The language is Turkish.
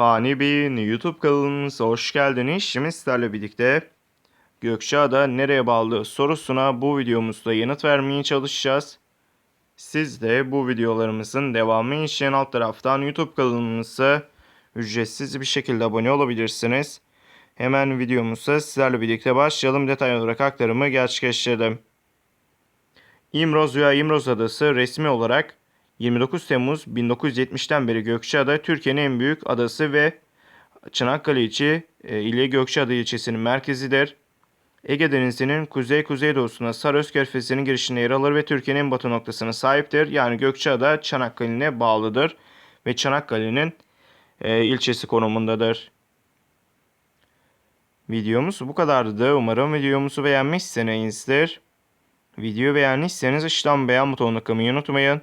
Fani Bey'in YouTube kanalımıza hoş geldiniz. Şimdi sizlerle birlikte Gökçeada nereye bağlı sorusuna bu videomuzda yanıt vermeye çalışacağız. Siz de bu videolarımızın devamı için alt taraftan YouTube kanalımıza ücretsiz bir şekilde abone olabilirsiniz. Hemen videomuza sizlerle birlikte başlayalım. Detaylı olarak aktarımı gerçekleştirelim. İmroz veya İmroz Adası resmi olarak 29 Temmuz 1970'ten beri Gökçeada Türkiye'nin en büyük adası ve Çanakkale içi e, ile Gökçeada ilçesinin merkezidir. Ege Denizi'nin kuzey-kuzeydoğusuna Saros Körfezi'nin girişinde yer alır ve Türkiye'nin en batı noktasına sahiptir. Yani Gökçeada Çanakkale'ne bağlıdır ve Çanakkale'nin e, ilçesi konumundadır. Videomuz bu kadardı. Umarım videomuzu beğenmişsinizdir. Videoyu beğendiyseniz aşağıdan beğen butonuna kılmayı unutmayın.